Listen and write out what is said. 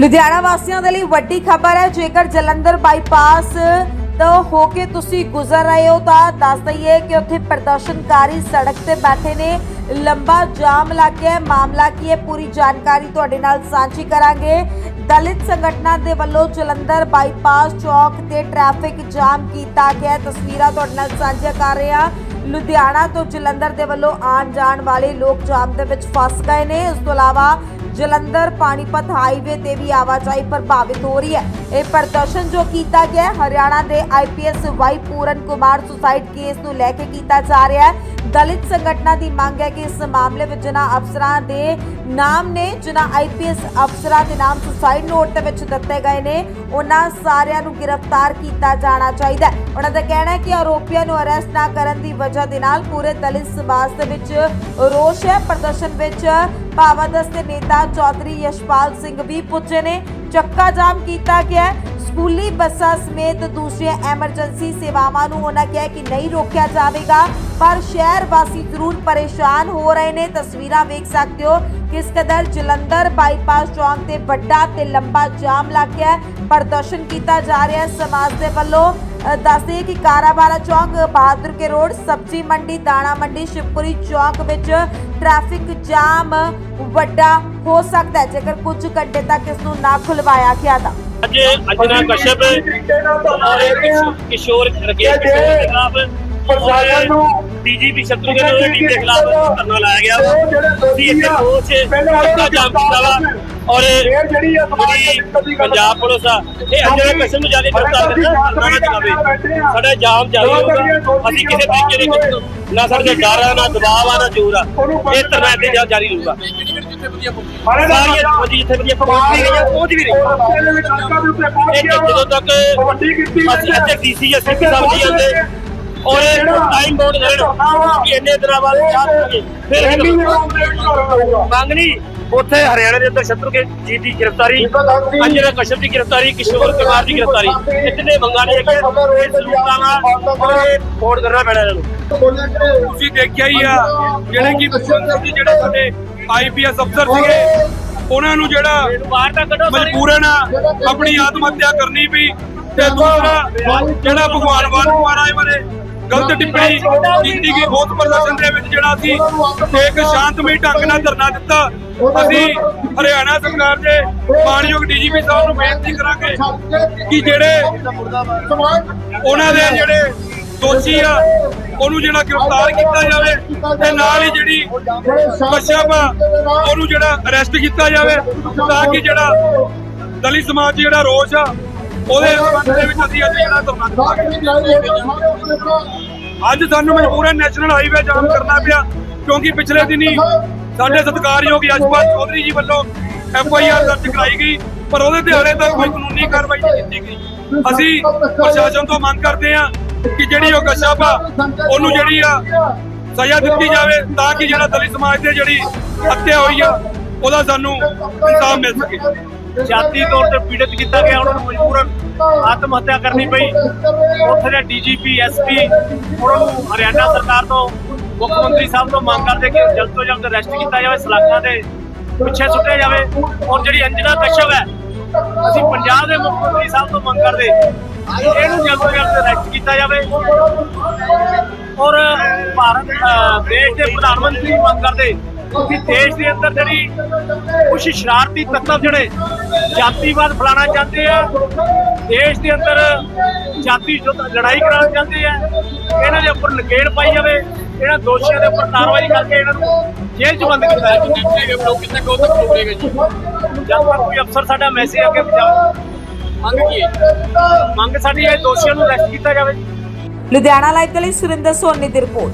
ਲੁਧਿਆਣਾ ਵਾਸੀਆਂ ਦੇ ਲਈ ਵੱਡੀ ਖਬਰ ਹੈ। ਜੇਕਰ ਜਲੰਧਰ ਬਾਈਪਾਸ ਤੋਂ ਹੋ ਕੇ ਤੁਸੀਂ ਗੁਜ਼ਰ ਰਹੇ ਹੋ ਤਾਂ ਦੱਸ ਦਈਏ ਕਿ ਉੱਥੇ ਪ੍ਰਦਰਸ਼ਨਕਾਰੀ ਸੜਕ ਤੇ ਬੈਠੇ ਨੇ। ਲੰਬਾ ਜਾਮ ਲੱਗ ਗਿਆ ਮਾਮਲਾ ਕੀ ਹੈ? ਪੂਰੀ ਜਾਣਕਾਰੀ ਤੁਹਾਡੇ ਨਾਲ ਸਾਂਝੀ ਕਰਾਂਗੇ। ਦਲਿਤ ਸੰਗਠਨਾਂ ਦੇ ਵੱਲੋਂ ਜਲੰਧਰ ਬਾਈਪਾਸ ਚੌਕ ਤੇ ਟ੍ਰੈਫਿਕ ਜਾਮ ਕੀਤਾ ਗਿਆ ਤਸਵੀਰਾਂ ਤੁਹਾਡੇ ਨਾਲ ਸਾਂਝਾ ਕਰ ਰਹੇ ਹਾਂ। ਲੁਧਿਆਣਾ ਤੋਂ ਜਲੰਧਰ ਦੇ ਵੱਲੋਂ ਆਉਣ ਜਾਣ ਵਾਲੇ ਲੋਕ ਜਾਮ ਦੇ ਵਿੱਚ ਫਸ ਗਏ ਨੇ। ਉਸ ਤੋਂ ਇਲਾਵਾ ਜਲੰਧਰ ਪਾਣੀਪਤ ਹਾਈਵੇ ਤੇ ਵੀ ਆਵਾਜਾਈ ਪ੍ਰਭਾਵਿਤ ਹੋ ਰਹੀ ਹੈ। ਇਹ ਪ੍ਰਦਰਸ਼ਨ ਜੋ ਕੀਤਾ ਗਿਆ ਹਰਿਆਣਾ ਦੇ IPS Y Puran Kumar suicide case ਨੂੰ ਲੈ ਕੇ ਕੀਤਾ ਜਾ ਰਿਹਾ ਹੈ। ਦਲਿਤ ਸੰਗਠਨਾਂ ਦੀ ਮੰਗ ਹੈ ਕਿ ਇਸ ਮਾਮਲੇ ਵਿੱਚ ਜਿਨ੍ਹਾਂ ਅਫਸਰਾਂ ਦੇ ਨਾਮ ਨੇ, ਜਿਨ੍ਹਾਂ ਆਈਪੀਐਸ ਅਫਸਰਾਂ ਦੇ ਨਾਮ ਸੁਸਾਈਡ ਨੋਟ ਦੇ ਵਿੱਚ ਦਿੱਤੇ ਗਏ ਨੇ, ਉਹਨਾਂ ਸਾਰਿਆਂ ਨੂੰ ਗ੍ਰਿਫਤਾਰ ਕੀਤਾ ਜਾਣਾ ਚਾਹੀਦਾ ਹੈ। ਉਹਨਾਂ ਦਾ ਕਹਿਣਾ ਹੈ ਕਿ ਆਰੋਪੀਆਂ ਨੂੰ ਅਰੈਸਟ ਨਾ ਕਰਨ ਦੀ ਵਜ੍ਹਾ ਦੇ ਨਾਲ ਪੂਰੇ ਦਲਿਤ ਸਮਾਜ ਦੇ ਵਿੱਚ ਰੋਸ਼ ਹੈ। ਪ੍ਰਦਰਸ਼ਨ ਵਿੱਚ ਭਾਵਾਦਸ ਦੇ ਨੇਤਾ ਚੌਧਰੀ ਯਸ਼ਪਾਲ ਸਿੰਘ ਵੀ ਪੁੱਜੇ ਨੇ ਚੱਕਾ ਜਾਮ ਕੀਤਾ ਗਿਆ ਸਕੂਲੀ ਬੱਸਾਂ ਸਮੇਤ ਦੂਸਰੀਆਂ ਐਮਰਜੈਂਸੀ ਸੇਵਾਵਾਂ ਨੂੰ ਉਹਨਾਂ ਕਿਹਾ ਕਿ ਨਹੀਂ ਰੋਕਿਆ ਜਾਵੇਗਾ ਪਰ ਸ਼ਹਿਰ ਵਾਸੀ ਜ਼ਰੂਰ ਪਰੇਸ਼ਾਨ ਹੋ ਰਹੇ ਨੇ ਤਸਵੀਰਾਂ ਵੇਖ ਸਕਦੇ ਹੋ ਕਿਸ ਕਦਰ ਜਲੰਧਰ ਬਾਈਪਾਸ ਚੌਂਕ ਤੇ ਵੱਡਾ ਤੇ ਲੰਬਾ ਜਾਮ ਲੱਗ ਗਿਆ ਪ੍ਰਦਰਸ਼ਨ ਕੀਤਾ ਜਾ ਰਿਹਾ ਸਮਾਜ ਦੇ ਵੱਲੋਂ ਦੱਸਦੇ ਕਿ ਕਾਰਾਬਾਰਾ ਚੌਂਕ ਬਹਾਦਰ ਕੇ ਰੋਡ ਸਬਜ਼ੀ ਮੰਡੀ ਦਾਣਾ ਮੰਡੀ ਸ਼ਿਵਪੁਰੀ ਚੌਂਕ ਵਿੱਚ ਟ੍ਰੈਫਿਕ ਜਾਮ ਵੱਡਾ ਹੋ ਸਕਦਾ ਹੈ। ਜੇਕਰ ਕੁਝ ਘੰਟੇ ਤੱਕ ਇਸ ਨੂੰ ਨਾ ਖੁਲਵਾਇਆ ਗਿਆ ਤਾਂ। ਅੱਜ ਅੰਜਨਾ ਕਸ਼ਪ ਕਿਸ਼ੋਰ ਕਿਸ਼ੋਰ ਦੇ ਖਿਲਾਫ ਪ੍ਰਸ਼ਾਸਨ ਨੂੰ ਡੀਜੀਪੀ ਸ਼ਤਰੂਘਨ ਦੇ ਟੀਮ ਦੇ ਖਿਲਾਫ ਧਰਨਾ ਲਾਇਆ ਗਿਆ ਵਾ। ਅਸੀਂ ਇੱਥੇ ਰੋਜ਼ ਪੱਕਾ ਜਾਮ ਕੀਤਾ ਵਾ। ਔਰ ਜਿਹੜੀ ਪੰਜਾਬ ਪੁਲਿਸ ਆ ਇਹ ਅੰਜਨਾ ਕਸ਼ਪ ਨੂੰ ਜਾਰੀ ਗ੍ਰਿਫਤਾਰ ਕਰਨਾ ਨਾ ਚਲਾਵੇ ਸਾਡਾ ਜਾਮ ਜਾਰੀ ਹੋਊਗਾ। ਅਸੀਂ ਕਿਸੇ ਤਰੀਕੇ ਦੇ ਨਾ ਸਾਡੇ ਡਰ ਆ ਨਾ ਦਬਾਅ ਆ ਨਾ ਜ਼ੋਰ ਆ। ਇਹ ਇੱਥੇ ਜਾ- ਜਾਰੀ ਰਹੂਗਾ ਸਾਰੀਆਂ ਫੌਜੀ ਜਿੱਥੇ ਵਧੀਆ ਪਹੁੰਚ ਗਈਆਂ ਪਹੁੰਚ ਵੀ ਨਹੀਂ। ਇਹ ਜਦੋਂ ਤੱਕ ਅਸੀਂ ਇੱਥੇ ਡੀਸੀ ਸਾਹਿਬ ਜੀ ਆਉਂਦੇ। ਔਰ ਟਾਈਮ ਬੋਰਡ ਦੇਣ ਕਿ ਇੰਨੇ ਦਿਨਾਂ ਬਾਅਦ ਯਾਦ ਫਿਰ ਉੱਥੇ ਹਰਿਆਣਾ ਦੇ ਅੰਦਰ ਸ਼ਤਰੂ ਕੇ ਜੀ ਦੀ ਗ੍ਰਿਫਤਾਰੀ ਅੰਜਨਾ ਕਸ਼ਪ ਦੀ ਗ੍ਰਿਫਤਾਰੀ ਕਿਸ਼ੋਰ ਕੁਮਾਰ ਦੀ ਗ੍ਰਿਫਤਾਰੀ। ਇਤਨੇ ਮੰਗਾਂ ਨੇ ਕਿ ਜ਼ਰੂਰਤਾਂ ਨਾਲ ਬੋਰਡ ਕਰਨਾ ਪੈਣਾ ਇਹਨਾਂ ਨੂੰ। ਤੁਸੀਂ ਦੇਖਿਆ ਹੀ ਆ ਜਿਹੜੇ ਕਿ ਜਿਹੜੇ ਸਾਡੇ ਆਈਪੀਐਸ ਅਫਸਰ ਸੀਗੇ ਉਹਨਾਂ ਨੂੰ ਜਿਹੜਾ ਮਜਬੂਰਨ ਆਪਣੀ ਆਤਮ ਹੱਤਿਆ ਕਰਨੀ ਪਈ। ਤੇ ਦੂਸਰਾ ਜਿਹੜਾ ਭਗਵਾਨ ਵਾਲਮੀਕੀ ਆਏ ਬਾਰੇ ਗਲਤ ਟਿੱਪਣੀ ਕੀਤੀ ਗਈ ਬਹੁਤ ਪ੍ਰਦਰਸ਼ਨ ਦੇ ਵਿੱਚ ਜਿਹੜਾ ਸੀ ਇੱਕ ਸ਼ਾਂਤਮਈ ਢੰਗ ਨਾਲ ਧਰਨਾ ਦਿੱਤਾ। ਅਸੀਂ ਹਰਿਆਣਾ ਸਰਕਾਰ ਦੇ ਮਾਨਯੋਗ ਡੀਜੀਪੀ ਸਾਹਿਬ ਨੂੰ ਬੇਨਤੀ ਕਰਾਂਗੇ ਕਿ ਜਿਹੜੇ ਉਹਨਾਂ ਦੇ ਜਿਹੜੇ ਦੋਸ਼ੀ ਆ ਉਹਨੂੰ ਜਿਹੜਾ ਗ੍ਰਿਫਤਾਰ ਕੀਤਾ ਜਾਵੇ ਤੇ ਨਾਲ ਹੀ ਜਿਹੜੀ ਕਸ਼ਪ ਆ ਉਹਨੂੰ ਜਿਹੜਾ ਅਰੈਸਟ ਕੀਤਾ ਜਾਵੇ ਤਾਂ ਕਿ ਜਿਹੜਾ ਦਲਿਤ ਸਮਾਜ ਜਿਹੜਾ ਰੋਸ਼ ਆ ਉਹਦੇ ਸੰਬੰਧ ਦੇ ਵਿੱਚ ਅਸੀਂ ਅੱਜ ਜਿਹੜਾ ਧਰਨਾ ਅੱਜ ਸਾਨੂੰ ਮਜਬੂਰਨ ਨੈਸ਼ਨਲ ਹਾਈਵੇ ਜਾਮ ਕਰਨਾ ਪਿਆ, ਕਿਉਂਕਿ ਪਿਛਲੇ ਦਿਨੀ ਸਾਡੇ ਸਤਿਕਾਰਯੋਗ ਯਸ਼ਪਾਲ ਚੌਧਰੀ ਜੀ ਵੱਲੋਂ ਐਫ ਆਈ ਆਰ ਦਰਜ ਕਰਾਈ ਗਈ, ਪਰ ਉਹਦੇ ਤੇ ਹਾਲੇ ਤੱਕ ਕੋਈ ਕਾਨੂੰਨੀ ਕਾਰਵਾਈ ਨਹੀਂ ਕੀਤੀ ਗਈ। ਅਸੀਂ ਪ੍ਰਸ਼ਾਸਨ ਤੋਂ ਮੰਗ ਕਰਦੇ ਹਾਂ ਕਿ ਜਿਹੜੀ ਉਹ ਕਸ਼ਪ ਆ, ਉਹਨੂੰ ਜਿਹੜੀ ਆ ਸਜ਼ਾ ਦਿੱਤੀ ਜਾਵੇ ਤਾਂ ਕਿ ਜਿਹੜਾ ਦਲਿਤ ਸਮਾਜ ਤੇ ਜਿਹੜੀ ਹੱਤਿਆ ਹੋਈ ਆ, ਉਹਦਾ ਸਾਨੂੰ ਇਨਸਾਫ ਮਿਲ ਸਕੇ। ਜਾਤੀ ਤੌਰ ਤੇ ਪੀੜਤ ਕੀਤਾ ਗਿਆ, ਉਹਨਾਂ ਨੂੰ ਮਜਬੂਰਨ ਆਤਮ ਹੱਤਿਆ ਕਰਨੀ ਪਈ। ਉੱਥੇ ਦੇ ਡੀਜੀਪੀ, ਐਸਪੀ ਉਹਨਾਂ ਨੂੰ ਹਰਿਆਣਾ ਸਰਕਾਰ ਤੋਂ, ਮੁੱਖ ਮੰਤਰੀ ਸਾਹਿਬ ਤੋਂ ਮੰਗ ਕਰਦੇ ਕਿ ਜਲਦ ਤੋਂ ਜਲਦ ਅਰੈਸਟ ਕੀਤਾ ਜਾਵੇ, ਸਲਾਖਾਂ ਦੇ ਪਿੱਛੇ ਸੁੱਟਿਆ ਜਾਵੇ। ਔਰ ਜਿਹੜੀ ਅੰਜਨਾ ਕਸ਼ਪ ਹੈ, ਅਸੀਂ ਪੰਜਾਬ ਦੇ ਮੁੱਖ ਮੰਤਰੀ ਸਾਹਿਬ ਤੋਂ ਮੰਗ ਕਰਦੇ ਇਹਨੂੰ ਜਲਦ ਤੋਂ ਜਲਦ ਅਰੈਸਟ ਕੀਤਾ ਜਾਵੇ। ਔਰ ਭਾਰਤ ਦੇਸ਼ ਦੇ ਪ੍ਰਧਾਨ ਮੰਤਰੀ ਮੰਗ ਕਰਦੇ ਕਿ ਦੇਸ਼ ਦੇ ਅੰਦਰ ਜਿਹੜੀ ਕੁਝ ਸ਼ਰਾਰਤੀ ਤੱਤਵ ਜਿਹੜੇ ਜਾਤੀਵਾਦ ਫਲਾਣਾ ਚਾਹੁੰਦੇ ਆ। ਦੇਸ਼ ਦੇ ਅੰਦਰ ਜਾਤੀ ਜੁੱਧ ਲੜਾਈ ਕਰਾਉਣਾ ਚਾਹੁੰਦੇ ਆ। ਇਹਨਾਂ ਦੇ ਉੱਪਰ ਨਕੇਲ ਪਾਈ ਜਾਵੇ। ਇਹਨਾਂ ਦੋਸ਼ੀਆਂ ਦੇ ਉੱਪਰ ਕਾਰਵਾਈ ਕਰਕੇ ਇਹਨਾਂ ਨੂੰ ਜੇਲ੍ਹ 'ਚ ਬੰਦ ਕੀਤਾ ਜਾਵੇ। ਲੋਕ ਕਿੰਨੇ ਕੋ ਤੱਕ ਰੁਕੇਗਾ ਜੀ। ਜਦ ਤੱਕ ਕੋਈ ਅਫਸਰ ਸਾਡਾ ਮੈਸੇਜ ਅੱਗੇ ਪਹੁੰਚਾ ਮੰਗ ਕੀ ਹੈ ਮੰਗ ਸਾਡੀ ਇਹ ਦੋਸ਼ੀਆਂ ਨੂੰ ਅਰੈਸਟ ਕੀਤਾ ਜਾਵੇ। ਲੁਧਿਆਣਾ ਲਾਈਵ ਦੇ ਲਈ ਸੁਰਿੰਦਰ ਸੋਨੀ ਦੀ ਰਿਪੋਰਟ।